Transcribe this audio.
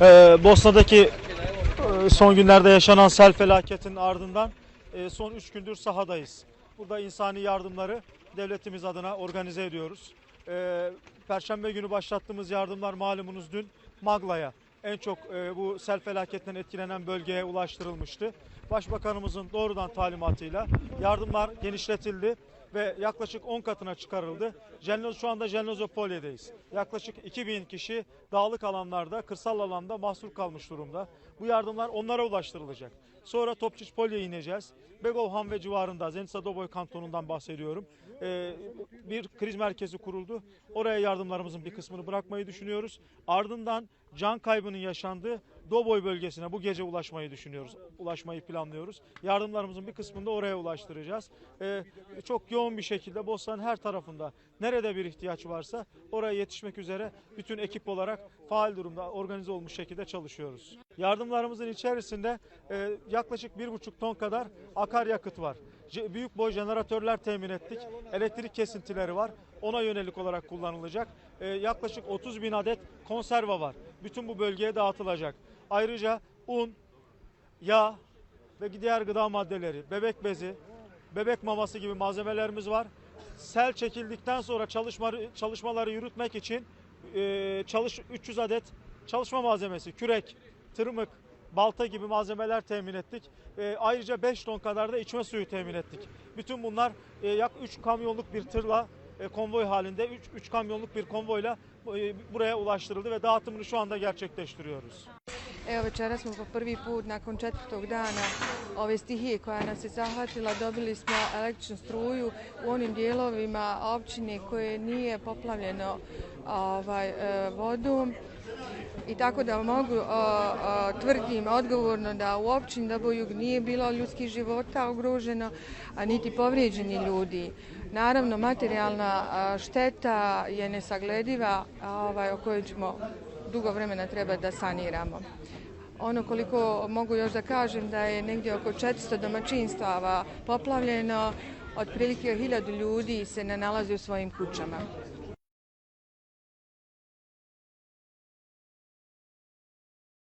Ee, Bosna'daki e, son günlerde yaşanan sel felaketinin ardından e, son 3 gündür sahadayız. Burada insani yardımları devletimiz adına organize ediyoruz. Ee, Perşembe günü başlattığımız yardımlar malumunuz dün Magla'ya en çok e, bu sel felaketinden etkilenen bölgeye ulaştırılmıştı. Başbakanımızın doğrudan talimatıyla yardımlar genişletildi ve yaklaşık 10 katına çıkarıldı. Celnoz, şu anda Celnozopolye'deyiz. Yaklaşık 2000 kişi dağlık alanlarda, kırsal alanda mahsur kalmış durumda. Bu yardımlar onlara ulaştırılacak. Sonra Topçuçpolye'ye ineceğiz. Begovhan ve civarında Zenica Doboy kantonundan bahsediyorum. Ee, bir kriz merkezi kuruldu. Oraya yardımlarımızın bir kısmını bırakmayı düşünüyoruz. Ardından can kaybının yaşandığı Doboy bölgesine bu gece ulaşmayı düşünüyoruz. Ulaşmayı planlıyoruz. Yardımlarımızın bir kısmını da oraya ulaştıracağız. Ee, çok yoğun bir şekilde Bosna'nın her tarafında nerede bir ihtiyaç varsa oraya yetişmek üzere bütün ekip olarak faal durumda organize olmuş şekilde çalışıyoruz. Yardımlarımızın içerisinde e, yaklaşık bir buçuk ton kadar akaryakıt var. Büyük boy jeneratörler temin ettik. Elektrik kesintileri var. Ona yönelik olarak kullanılacak. E, yaklaşık 30 bin adet konserve var. Bütün bu bölgeye dağıtılacak. Ayrıca un, yağ ve diğer gıda maddeleri, bebek bezi, bebek maması gibi malzemelerimiz var. Sel çekildikten sonra çalışma, çalışmaları yürütmek için e, çalış 300 adet çalışma malzemesi, kürek, tırmık, balta gibi malzemeler temin ettik. E, ayrıca 5 ton kadar da içme suyu temin ettik. Bütün bunlar e, yak 3 kamyonluk bir tırla e, konvoy halinde 3 3 kamyonluk bir konvoyla e, buraya ulaştırıldı ve dağıtımını şu anda gerçekleştiriyoruz. Evo večeras smo po prvi put nakon četvrtog dana ove stihije koja nas je zahvatila dobili smo električnu struju u onim dijelovima općine koje nije poplavljeno ovaj, e, vodom i tako da mogu o, o, tvrdim odgovorno da u općini Dabojug nije bilo ljudskih života ugroženo, a niti povrijeđeni ljudi. Naravno, materijalna a, šteta je nesaglediva, a, ovaj, o kojoj ćemo dugo vremena treba da saniramo. Ono koliko mogu još da kažem da je negdje oko 400 domaćinstava poplavljeno, otprilike 1000 ljudi se ne nalazi u svojim kućama.